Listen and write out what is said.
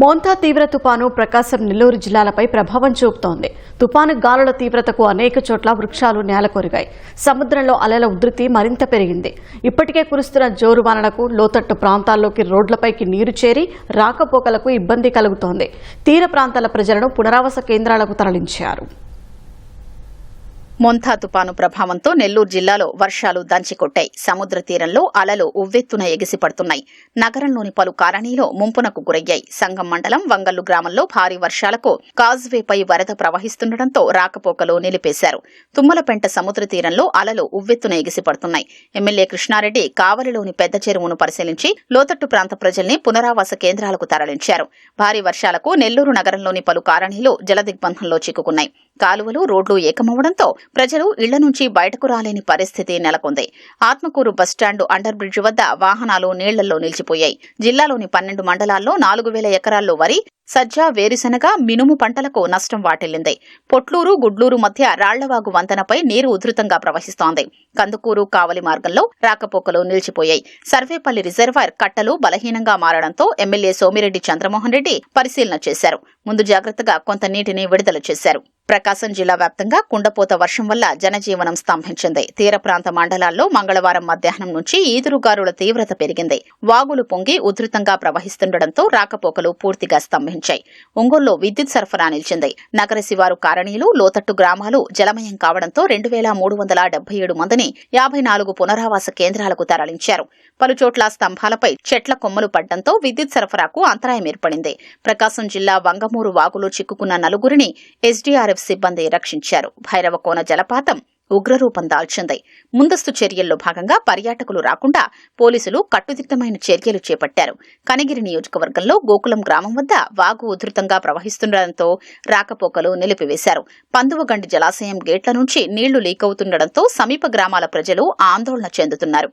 మోంతా తీవ్ర తుపాను ప్రకాశం నెల్లూరు జిల్లాలపై ప్రభావం చూపుతోంది. తుపాను గాలుల తీవ్రతకు అనేక చోట్ల వృక్షాలు నేలకొరిగాయి. సముద్రంలో అలల ఉధృతి మరింత పెరిగింది. ఇప్పటికే కురుస్తున్న జోరు వానలకు లోతట్టు ప్రాంతాల్లోకి రోడ్లపైకి నీరు చేరి రాకపోకలకు ఇబ్బంది కలుగుతోంది. తీర ప్రాంతాల ప్రజలను పునరావాస కేంద్రాలకు తరలించారు. మొంతా తుపాను ప్రభావంతో నెల్లూరు జిల్లాలో వర్షాలు దంచికొట్టాయి. సముద్ర తీరంలో అలలు ఉవ్వెత్తున ఎగిసిపడుతున్నాయి. నగరంలోని పలు కాలనీలో ముంపునకు గురయ్యాయి. సంగం మండలం వంగల్లు గ్రామంలో భారీ వర్షాలకు కాజ్వేపై వరద ప్రవహిస్తుండటంతో రాకపోకలు నిలిపేశారు. తుమ్మలపెంట సముద్ర తీరంలో అలలు ఉవ్వెత్తున ఎగిసిపడుతున్నాయి. ఎమ్మెల్యే కృష్ణారెడ్డి కావలిలోని పెద్ద చెరువును పరిశీలించి లోతట్టు ప్రాంత ప్రజల్ని పునరావాస కేంద్రాలకు తరలించారు. భారీ వర్షాలకు నెల్లూరు నగరంలోని పలు కాలనీలు జలదిగ్బంధంలో చిక్కుకున్నాయి. కాలువలు రోడ్లు ఏకమవడంతో ప్రజలు ఇళ్ళ నుంచి బయటకు రాలేని పరిస్థితి నెలకొంది. ఆత్మకూరు బస్టాండ్ అండర్ బ్రిడ్జ్ వద్ద వాహనాలు నీళ్ళలో నిలిచిపోయాయి. జిల్లాలోని పన్నెండు మండలాల్లో నాలుగు వేల ఎకరాల్లో వరి సజ్జ వేరుశనగ మినుము పంటలకు నష్టం వాటిల్లింది. పొట్లూరు గుడ్లూరు మధ్య రాళ్ళవాగు వంతెనపై నీరు ఉధృతంగా ప్రవహిస్తోంది. కందుకూరు కావలి మార్గంలో రాకపోకలు నిలిచిపోయాయి. సర్వేపల్లి రిజర్వాయర్ కట్టలు బలహీనంగా మారడంతో ఎమ్మెల్యే సోమిరెడ్డి చంద్రమోహన్ రెడ్డి పరిశీలన చేశారు. ముందు జాగ్రత్తగా కొంత నీటిని విడుదల చేశారు. ప్రకాశం జిల్లా వ్యాప్తంగా కుండపోత వర్షం వల్ల జనజీవనం స్తంభించింది. తీర ప్రాంత మండలాల్లో మంగళవారం మధ్యాహ్నం నుంచి ఈదురుగారుల తీవ్రత పెరిగింది. వాగులు పొంగి ఉధృతంగా ప్రవహిస్తుండటంతో రాకపోకలు పూర్తిగా స్తంభించాయి. ఒంగోలులో విద్యుత్ సరఫరా నిలిచింది. నగర శివారు కారణీలు లోతట్టు గ్రామాలు జలమయం కావడంతో రెండు వేల మూడు వందల డెబ్బై ఏడు మందిని యాభై నాలుగు పునరావాస కేంద్రాలకు తరలించారు. పలుచోట్ల స్తంభాలపై చెట్ల కొమ్మలు పడ్డంతో విద్యుత్ సరఫరాకు అంతరాయం ఏర్పడింది. ప్రకాశం జిల్లా వంగమూరు వాగులో చిక్కుకున్న నలుగురిని ఎస్డీఆర్ఎఫ్ సిబ్బంది రక్షించారు. భైరవకోన జలపాతం ఉగ్రరూపం దాల్చింది. ముందస్తు చర్యల్లో భాగంగా పర్యాటకులు రాకుండా పోలీసులు కట్టుదిట్టమైన చర్యలు చేపట్టారు. కనగిరి నియోజకవర్గంలో గోకులం గ్రామం వద్ద వాగు ఉధృతంగా ప్రవహిస్తుండటంతో రాకపోకలు నిలిపివేశారు. పందువగండి జలాశయం గేట్ల నుంచి నీళ్ళు లీకవుతుండటంతో సమీప గ్రామాల ప్రజలు ఆందోళన చెందుతున్నారు.